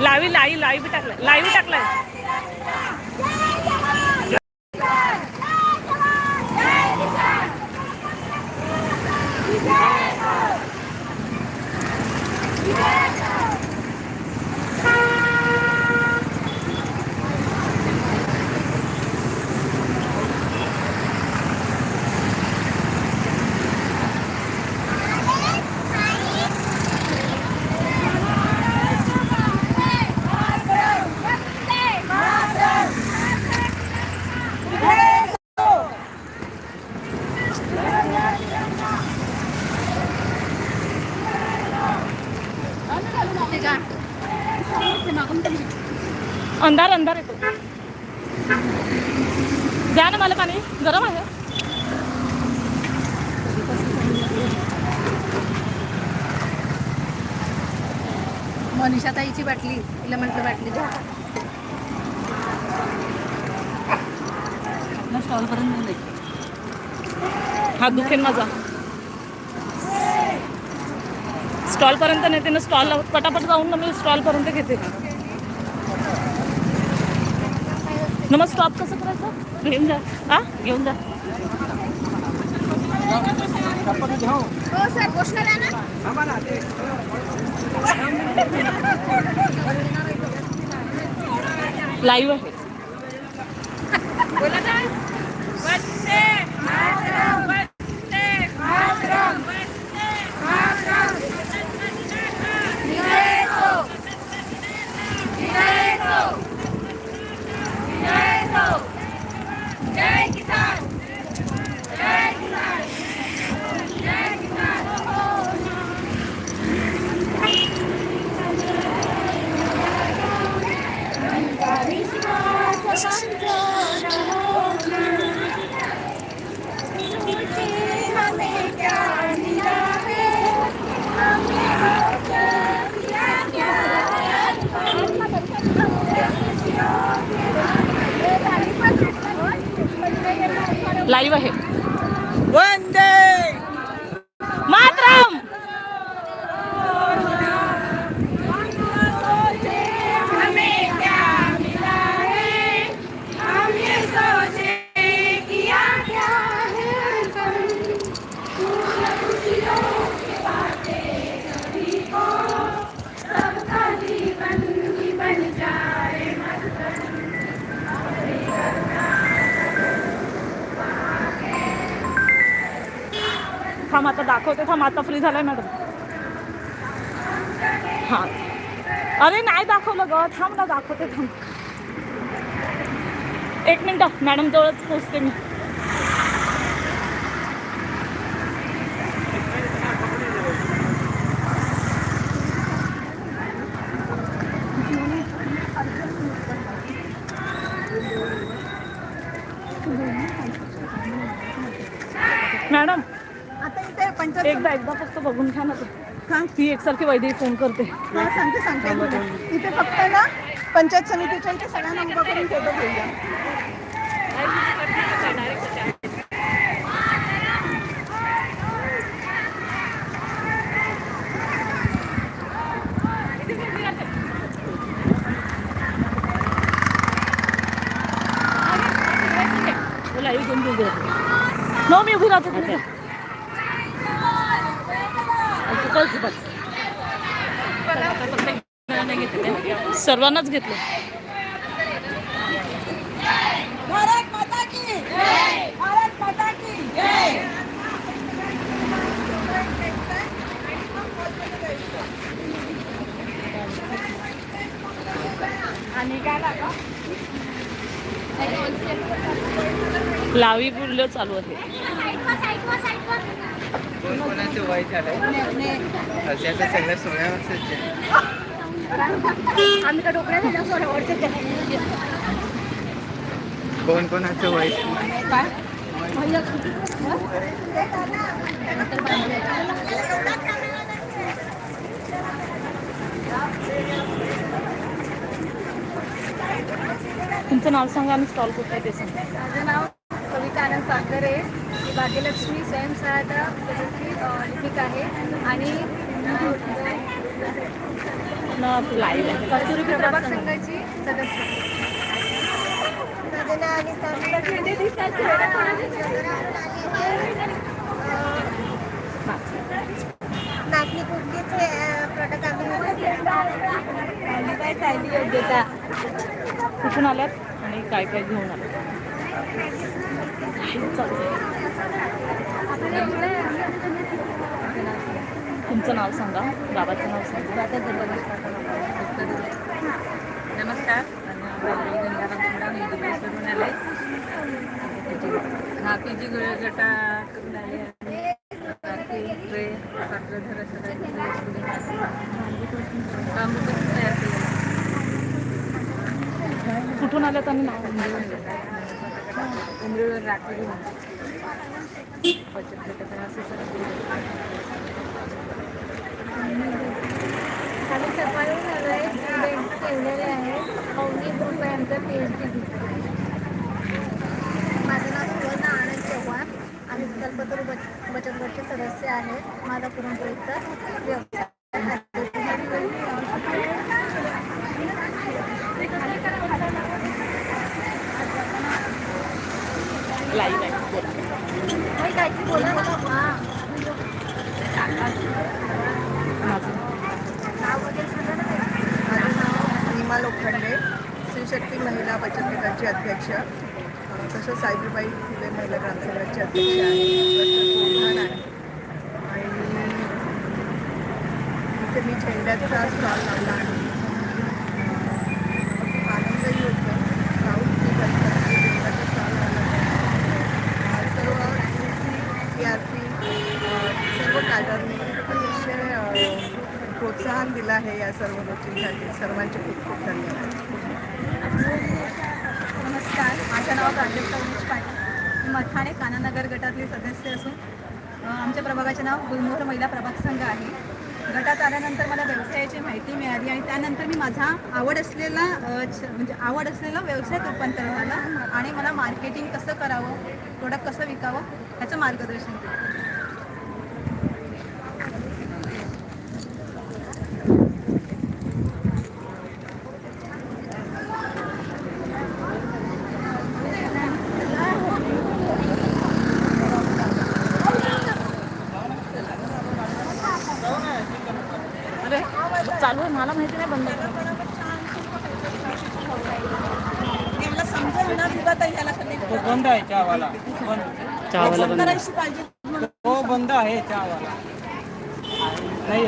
लावी लाई लाईव्ह टाकलाय लाईव्ह टाकलाय Yeah! अंधार अंधार येतो. द्या ना मला पाणी गरम आहे. मनीषा ताईची बाटली तिला म्हटलं बाटली द्या. स्टॉल पर्यंत हात दुखेन माझा. स्टॉल पर्यंत नेते ना स्टॉल पटापट जाऊन ना मी स्टॉल पर्यंत घेते. ना मग स्टॉप कसं करायचं? घेऊन जा. हा घेऊन जा. हो लाईव्ह आहे लाईव्ह आहे दाखवते. थांब आता फ्री झालाय मॅडम हा. अरे नाही दाखवलं ग. थांब ना दाखवते थांब. एक मिनिट. मॅडम जवळच पोचते मी मॅडम आता इथे पंचायत एकदा एकदा फक्त बघून घ्या ना. तू. हा ती एकसारखी वैद्य फोन करते. हा, सांगते सांगते. इथे फक्त ना पंचायत समितीच्या इथे सगळ्यांना उभा करून फोटो घेऊया घेऊन नो मी उभी राहते सर्वांनाच घेतलं. भारत माता की भारत माता की आणि काय लागलं लावी बुरलं चालू आहे. कोण कोणाचं वय झालंय? सध्याचं सगळं सोळा वर्षाचे आम्ही तर डोकऱ्या झाल्या सोळा वर्षाच्या कोण कोणाचं वय? तुमचं नाव सांगा आणि स्टॉल कुठं आहे ते सांगा. आनंद सागरे मी भाग्यलक्ष्मी स्वयंसहायता लिपिक आहे. आणि कस्तुरी प्रभाग प्रभाग संघ. संघाची सदस्य नाचणी कुकीचे प्रॉडक्ट आम्ही काय चालली योग्यता? कुठून आल्यात? आणि काय काय घेऊन आल्यात? चालतंय. तुमचं नाव सांगा. गावाचं नाव सांगा. नमस्कार. आले हा पी जी गटा करून आले कुठून आल्यात आणि नाव? उमरीवर राखी घेऊन बचत गटाचं आम्ही सकाळून आलो आहे. इव्हेंट ठेवलेले आहे. अवनी ग्रुप आहे आमचा पी एच डी माझं नाव सुवर्ण आनंद चव्हाण. आम्ही कल्पतरू बच बचत गटचे सदस्य आहेत माझा पुरणपोळीचा व्यवसाय लाईव्ह आहे बोला होय, काहीतरी बोला ना हां माझं नाव वगैरे सांगा ना माझं नाव नीमा लोखंडे शिवशक्ती महिला बचत गटाची अध्यक्ष तसंच सावित्रीबाई फुले महिला ग्रामसंघाची अध्यक्ष. आहे आणि इथे मी झेंड्याचा स्टॉल लावला आहे खूप आनंदही होतो राऊत मी गणपती झेंड्याचा स्टॉल लावला आहे सर्व C C C R P सर्व कॅडरनी अतिशय अं, प्रोत्साहन दिलं आहे या सर्व गोष्टींसाठी. सर्वांचे खूप खूप धन्यवाद. नमस्कार. माझं नाव प्राजक्ता उमेश पाटील. मी मठाणे कानानगर गटातले सदस्य असून आमच्या प्रभागाचे नाव गुलमोहर महिला प्रभाग संघ आहे. गटात आल्यानंतर मला व्यवसायाची माहिती मिळाली आणि त्यानंतर मी माझा आवड असलेला म्हणजे आवड असलेला व्यवसायात रूपांतर झाला आणि मला मार्केटिंग कसं करावं प्रोडक्ट कसं विकावं ह्याचं मार्गदर्शन केलं. मला माहिती नाही बंद बंद आहे चहावाला. चहावाला हो बंद आहे चहावाला. नाही